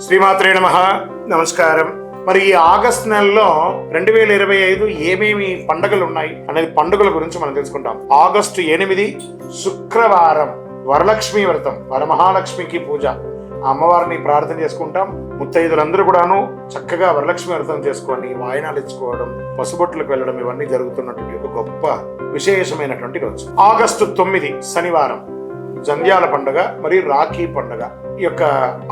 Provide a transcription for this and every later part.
శ్రీమాత్రే నమ. నమస్కారం. మరి ఈ ఆగస్ట్ నెలలో రెండు వేల ఇరవై ఐదు ఏమేమి పండుగలు ఉన్నాయి అనేది పండుగల గురించి మనం తెలుసుకుంటాం. ఆగస్టు ఎనిమిది శుక్రవారం వరలక్ష్మి వ్రతం వరమహాలక్ష్మికి పూజ. అమ్మవారిని ప్రార్థన చేసుకుంటాం. ముత్తైదులందరూ కూడాను చక్కగా వరలక్ష్మి వ్రతం చేసుకొని వాయనాలు ఇచ్చుకోవడం పసుబొట్లకు వెళ్ళడం ఇవన్నీ జరుగుతున్నటువంటి ఒక గొప్ప విశేషమైనటువంటి రోజు. ఆగస్టు తొమ్మిది శనివారం జంధ్యాల పండుగ మరియు రాఖీ పండుగ. ఈ యొక్క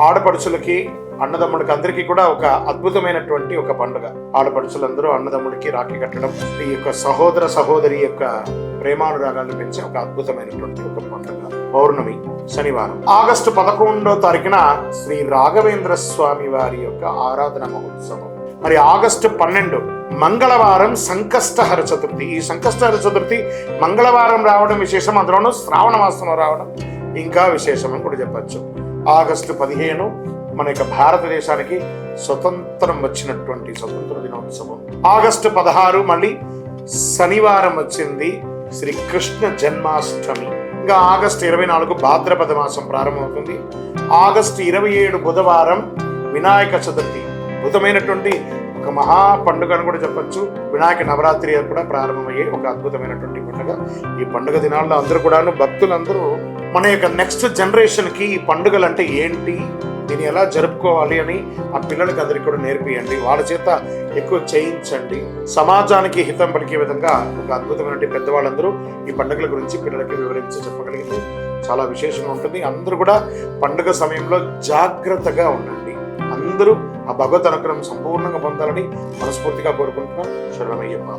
ఆడపడుచులకి అన్నదమ్ములకి అందరికీ కూడా ఒక అద్భుతమైనటువంటి ఒక పండుగ. ఆడపడుచులందరూ అన్నదమ్ముడికి రాఖీ కట్టడం ఈ యొక్క సహోదర సహోదరి యొక్క ప్రేమానురాగాలను పెంచే ఒక అద్భుతమైనటువంటి ఒక పండుగ. పౌర్ణమి శనివారం. ఆగస్టు పదకొండో తారీఖున శ్రీ రాఘవేంద్ర స్వామి వారి యొక్క ఆరాధన మహోత్సవం. మరి ఆగస్టు పన్నెండు మంగళవారం సంకష్టహర చతుర్థి. ఈ సంకష్టహర చతుర్థి మంగళవారం రావడం విశేషం అందులోనూ శ్రావణ మాసంలో రావడం ఇంకా విశేషం అని కూడా చెప్పచ్చు. ఆగస్టు పదిహేను మన యొక్క భారతదేశానికి స్వతంత్రం వచ్చినటువంటి స్వతంత్ర దినోత్సవం. ఆగస్టు పదహారు మళ్ళీ శనివారం వచ్చింది శ్రీ కృష్ణ జన్మాష్టమి. ఇంకా ఆగస్టు ఇరవై నాలుగు భాద్రపద మాసం ప్రారంభమవుతుంది. ఆగస్టు ఇరవై ఏడు బుధవారం వినాయక చతుర్థి. అద్భుతమైనటువంటి ఒక మహా పండుగ అని కూడా చెప్పచ్చు. వినాయక నవరాత్రి కూడా ప్రారంభమయ్యే ఒక అద్భుతమైనటువంటి పండుగ. ఈ పండుగ దినాల్లో అందరూ కూడాను భక్తులందరూ మన యొక్క నెక్స్ట్ జనరేషన్కి ఈ పండుగలు అంటే ఏంటి? దీన్ని ఎలా జరుపుకోవాలి అని ఆ పిల్లలకి అందరికీ కూడా నేర్పియండి. వాళ్ళ చేత ఎక్కువ చేయించండి. సమాజానికి హితం పలికే విధంగా ఒక అద్భుతమైనటువంటి పెద్దవాళ్ళందరూ ఈ పండుగల గురించి పిల్లలకి వివరించి చెప్పగలిగితే చాలా విశేషంగా ఉంటుంది. అందరూ కూడా పండుగ సమయంలో జాగ్రత్తగా ఉండాలి. అందరూ ఆ భగవత్ అనుగ్రహం సంపూర్ణంగా పొందాలని మనస్ఫూర్తిగా కోరుకుంటున్నాం. శరణమయ్యప్ప.